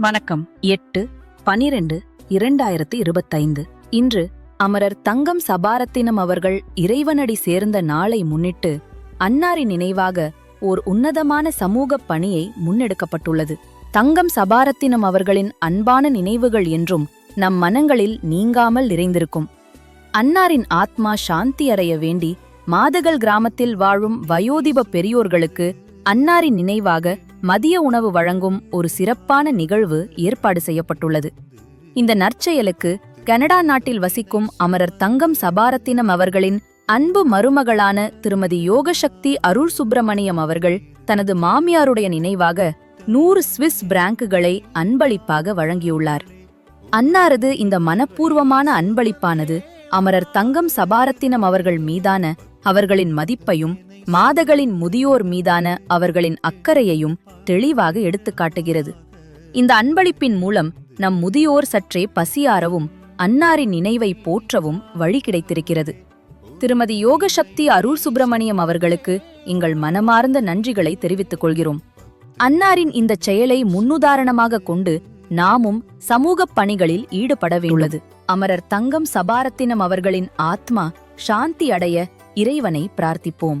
வணக்கம். எட்டு பனிரெண்டு இரண்டாயிரத்து இருபத்தைந்து. இன்று அமரர் தங்கம் சபாரத்தினம் அவர்கள் இறைவனடி சேர்ந்த நாளை முன்னிட்டு அன்னாரின் நினைவாக ஓர் உன்னதமான சமூக பணியை முன்னெடுக்கப்பட்டுள்ளது. தங்கம் சபாரத்தினம் அவர்களின் அன்பான நினைவுகள் என்றும் நம் மனங்களில் நீங்காமல் நிறைந்திருக்கும். அன்னாரின் ஆத்மா சாந்தி அடைய வேண்டி மாதகல் கிராமத்தில் வாழும் வயோதிப பெரியோர்களுக்கு அன்னாரின் நினைவாக மதிய உணவு வழங்கும் ஒரு சிறப்பான நிகழ்வு ஏற்பாடு செய்யப்பட்டுள்ளது. இந்த நற்செயலுக்கு கனடா நாட்டில் வசிக்கும் அமரர் தங்கம் சபாரத்தினம் அவர்களின் அன்பு மருமகளான திருமதி யோகசக்தி அருள் சுப்பிரமணியம் அவர்கள் தனது மாமியாருடைய நினைவாக நூறு ஸ்விஸ் பிராங்குகளை அன்பளிப்பாக வழங்கியுள்ளார். அன்னாரது இந்த மனப்பூர்வமான அன்பளிப்பானது அமரர் தங்கம் சபாரத்தினம் அவர்கள் மீதான அவர்களின் மதிப்பையும் மாதகளின் முதியோர் மீதான அவர்களின் அக்கறையையும் தெளிவாக எடுத்துக்காட்டுகிறது இந்த அன்பளிப்பின் மூலம் நம் முதியோர் சற்றே பசியாரவும் அன்னாரின் நினைவை போற்றவும் வழி கிடைத்திருக்கிறது. திருமதி யோகசக்தி அருள் சுப்பிரமணியம் அவர்களுக்கு எங்கள் மனமார்ந்த நன்றிகளை தெரிவித்துக் கொள்கிறோம். அன்னாரின் இந்த செயலை முன்னுதாரணமாக கொண்டு நாமும் சமூகப் பணிகளில் ஈடுபட வேண்டுள்ளது அமரர் தங்கம் சபாரத்தினம் அவர்களின் ஆத்மா சாந்தி அடைய இறைவனை பிரார்த்திப்போம்.